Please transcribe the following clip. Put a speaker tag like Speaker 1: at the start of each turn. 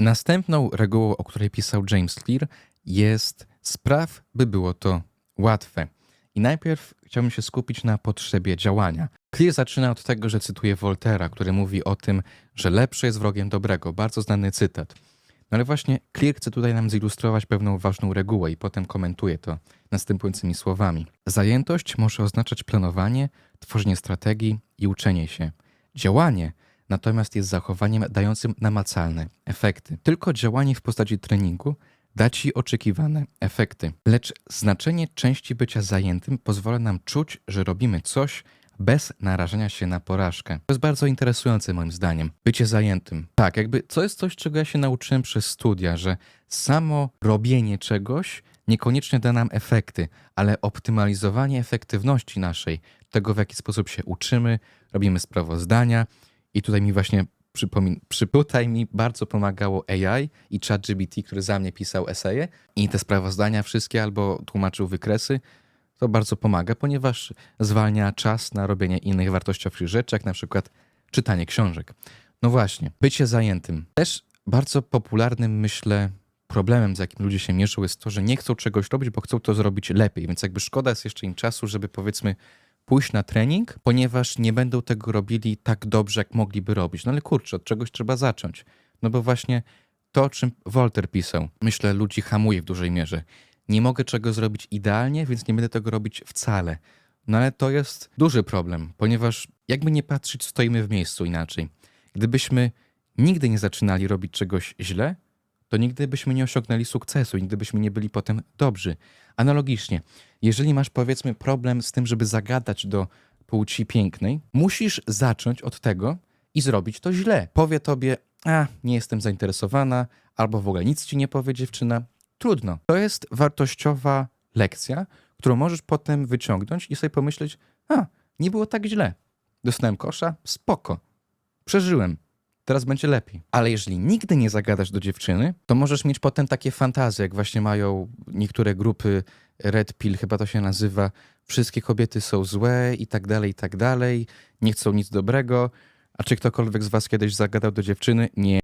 Speaker 1: Następną regułą, o której pisał James Clear, jest spraw, by było to łatwe. I najpierw chciałbym się skupić na potrzebie działania. Clear zaczyna od tego, że cytuje Voltera, który mówi o tym, że lepsze jest wrogiem dobrego. Bardzo znany cytat. No ale właśnie Clear chce tutaj nam zilustrować pewną ważną regułę i potem komentuje to następującymi słowami. Zajętość może oznaczać planowanie, tworzenie strategii i uczenie się. Działanie natomiast jest zachowaniem dającym namacalne efekty. Tylko działanie w postaci treningu da ci oczekiwane efekty. Lecz znaczenie części bycia zajętym pozwala nam czuć, że robimy coś bez narażenia się na porażkę. To jest bardzo interesujące moim zdaniem. Bycie zajętym. Tak, jakby to jest coś, czego ja się nauczyłem przez studia, że samo robienie czegoś niekoniecznie da nam efekty, ale optymalizowanie efektywności naszej, tego w jaki sposób się uczymy, robimy sprawozdania i tutaj mi właśnie przypomin- przy, tutaj mi bardzo pomagało AI i ChatGPT, który za mnie pisał eseje i te sprawozdania wszystkie albo tłumaczył wykresy. To bardzo pomaga, ponieważ zwalnia czas na robienie innych wartościowych rzeczy, jak na przykład czytanie książek. No właśnie, bycie zajętym. Też bardzo popularnym, myślę, problemem, z jakim ludzie się mieszczą, jest to, że nie chcą czegoś robić, bo chcą to zrobić lepiej. Więc jakby szkoda jest jeszcze im czasu, żeby powiedzmy pójść na trening, ponieważ nie będą tego robili tak dobrze, jak mogliby robić. No ale kurczę, od czegoś trzeba zacząć. No bo właśnie to, o czym Wolter pisał, myślę, ludzi hamuje w dużej mierze. Nie mogę czego zrobić idealnie, więc nie będę tego robić wcale. No ale to jest duży problem, ponieważ jakby nie patrzeć, stoimy w miejscu inaczej. Gdybyśmy nigdy nie zaczynali robić czegoś źle, to nigdy byśmy nie osiągnęli sukcesu, nigdy byśmy nie byli potem dobrzy. Analogicznie, jeżeli masz powiedzmy problem z tym, żeby zagadać do płci pięknej, musisz zacząć od tego i zrobić to źle. Powie tobie, a nie jestem zainteresowana, albo w ogóle nic ci nie powie dziewczyna. Trudno. To jest wartościowa lekcja, którą możesz potem wyciągnąć i sobie pomyśleć, a nie było tak źle. Dostałem kosza, spoko. Przeżyłem teraz będzie lepiej. Ale jeżeli nigdy nie zagadasz do dziewczyny, to możesz mieć potem takie fantazje, jak właśnie mają niektóre grupy Red Pill, chyba to się nazywa, wszystkie kobiety są złe i tak dalej, i tak dalej, nie chcą nic dobrego. A czy ktokolwiek z was kiedyś zagadał do dziewczyny? Nie.